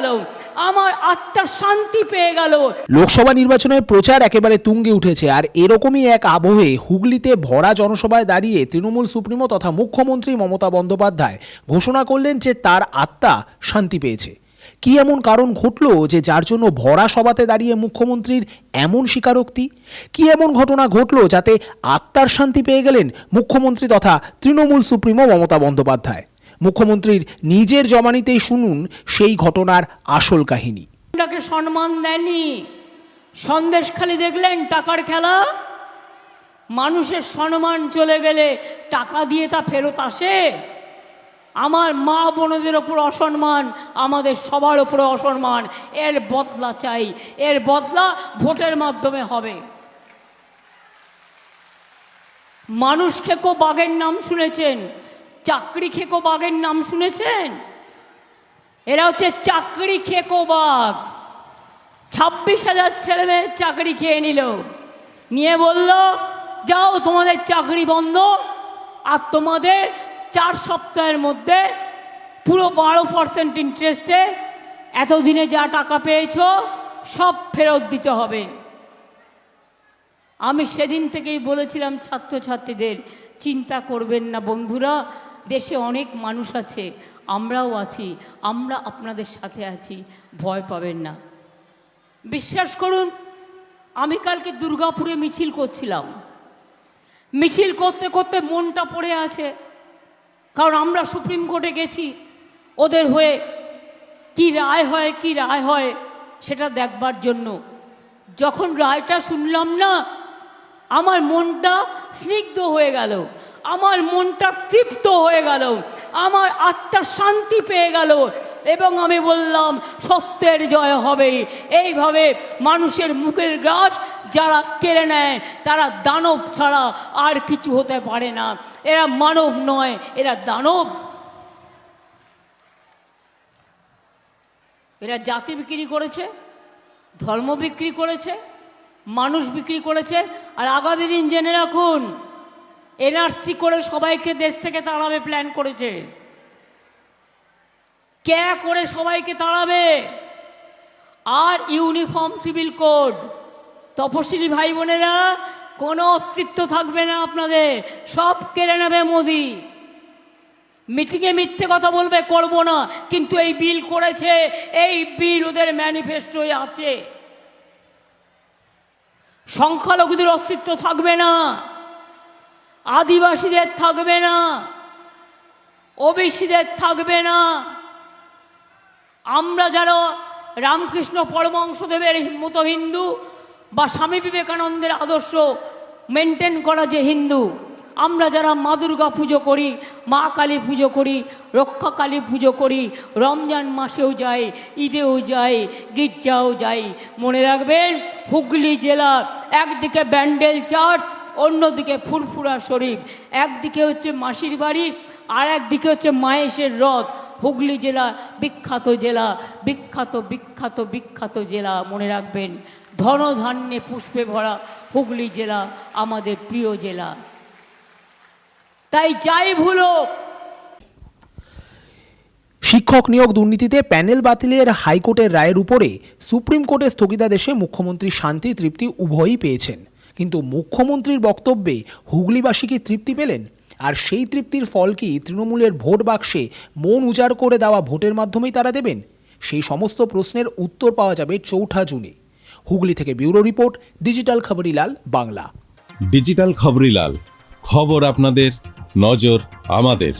গেল। আমার আত্মার শান্তি পেয়ে গেল। লোকসভা নির্বাচনের প্রচার একেবারে তুঙ্গে উঠেছে, আর এরকমই এক আবহে হুগলিতে ভরা জনসভায় দাঁড়িয়ে তৃণমূল সুপ্রিমো তথা মুখ্যমন্ত্রী মমতা বন্দ্যোপাধ্যায় ঘোষণা করলেন যে তার আত্মা শান্তি পেয়েছে। কি এমন কারণ ঘটলো যে যার জন্য ভরা সভাতে দাঁড়িয়ে মুখ্যমন্ত্রীর এমন স্বীকারোক্তি? কি এমন ঘটনা ঘটলো যাতে আত্মার শান্তি পেয়ে গেলেন মুখ্যমন্ত্রী তথা তৃণমূল সুপ্রিমো মমতা বন্দ্যোপাধ্যায়? মুখ্যমন্ত্রীর নিজের জমানিতেই শুনুন সেই ঘটনার আসল কাহিনী। সম্মান দেননি? সন্দেশ খালি দেখলেন টাকার খেলা? মানুষের সম্মান চলে গেলে টাকা দিয়ে তা ফেরত আসে? আমার মা বোনদের ওপর অসম্মান, আমাদের সবার ওপরে অসম্মান, এর বদলা চাই, এর বদলা ভোটের মাধ্যমে হবে। মানুষ খেকো বাঘের নাম শুনেছেন? চাকরি খেকো বাঘের নাম শুনেছেন? এরা হচ্ছে চাকরি খেকো বাঘ। ছাব্বিশ হাজার ছেলে মেয়ে চাকরি খেয়ে নিল। নিয়ে বলল, যাও, তোমাদের চাকরি বন্ধ আর তোমাদের চার সপ্তাহের মধ্যে পুরো বারো পার্সেন্ট ইন্টারেস্টে এতদিনে যা টাকা পেয়েছ সব ফেরত দিতে হবে। আমি সেদিন থেকেই বলেছিলাম ছাত্রছাত্রীদের, চিন্তা করবেন না বন্ধুরা দেশে অনেক মানুষ আছে, আমরাও আছি, আমরা আপনাদের সাথে আছি, ভয় পাবেন না। বিশ্বাস করুন, আমি কালকে দুর্গাপুরে মিছিল করছিলাম। মিছিল করতে করতে মনটা পড়ে আছে, কারণ আমরা সুপ্রিম কোর্টে গেছি, ওদের হয়ে কি রায় হয়, কি রায় হয়, সেটা দেখবার জন্য। যখন রায়টা শুনলাম না, আমার মনটা স্নিগ্ধ হয়ে গেল। আমার মনটা তৃপ্ত হয়ে গেল। আমার আত্মার শান্তি পেয়ে গেল। এবং আমি বললাম, সত্যের জয় হবে এইভাবে মানুষের মুখের গ্রাস যারা কেড়ে নেয়, তারা দানব ছাড়া আর কিছু হতে পারে না। এরা মানব নয়, এরা দানব। এরা জাতি বিক্রি করেছে, ধর্ম বিক্রি করেছে, মানুষ বিক্রি করেছে। আর আগামী দিন জেনে রাখুন এনআরসি করে সবাইকে দেশ থেকে তাড়াবে প্ল্যান করেছে। ক্যা করে সবাইকে তাড়াবে? আর ইউনিফর্ম সিভিল কোড তপশিলি ভাই বোনেরা, কোনো অস্তিত্ব থাকবে না আপনাদের। সব কেড়ে নেবে মোদি। মিটিংয়ে মিথ্যে কথা বলবে, করব না। কিন্তু এই বিল করেছে, এই বিল ওদের ম্যানিফেস্টোয় আছে। সংখ্যালঘুদের অস্তিত্ব থাকবে না। আদিবাসীদের থাকবে না, ওবিসিদের থাকবে না। আমরা যারা রামকৃষ্ণ পরমংশদেবের মতো হিন্দু বা স্বামী বিবেকানন্দের আদর্শ মেনটেন করা যে হিন্দু, আমরা যারা মা দুর্গা পুজো করি, মা কালী পুজো করি, রক্ষা কালী পুজো করি, রমজান মাসেও যাই, ঈদেও যাই, গির্জাও যাই, মনে রাখবেন হুগলি জেলা একদিকে ব্যান্ডেল চার্চ অন্যদিকে ফুরফুরা শরীফ একদিকে হচ্ছে মাসির বাড়ি, আর একদিকে হচ্ছে মায়েশের রথ। হুগলি জেলা, বিখ্যাত জেলা, বিখ্যাত বিখ্যাত বিখ্যাত জেলা, মনে রাখবেন, ধনধান্যে পুষ্পে ভরা হুগলি জেলা, আমাদের প্রিয় জেলা। তাই যাই ভুলো। শিক্ষক নিয়োগ দুর্নীতিতে প্যানেল বাতিলের হাইকোর্টের রায়ের উপরে সুপ্রিম কোর্টের স্থগিতাদেশে মুখ্যমন্ত্রী শান্তি তৃপ্তি উভয়ই পেয়েছেন। কিন্তু মুখ্যমন্ত্রীর বক্তব্যে হুগলিবাসী কি তৃপ্তি পেলেন? আর সেই তৃপ্তির ফল কি তৃণমূলের ভোট বাক্সে মন উজাড় করে দেওয়া ভোটের মাধ্যমেই তারা দেবেন? সেই সমস্ত প্রশ্নের উত্তর পাওয়া যাবে চৌঠা জুনে। হুগলি থেকে bureau report, digital Khabarilal, Bangla. Digital Khabarilal, খবর আপনাদের, নজর আমাদের।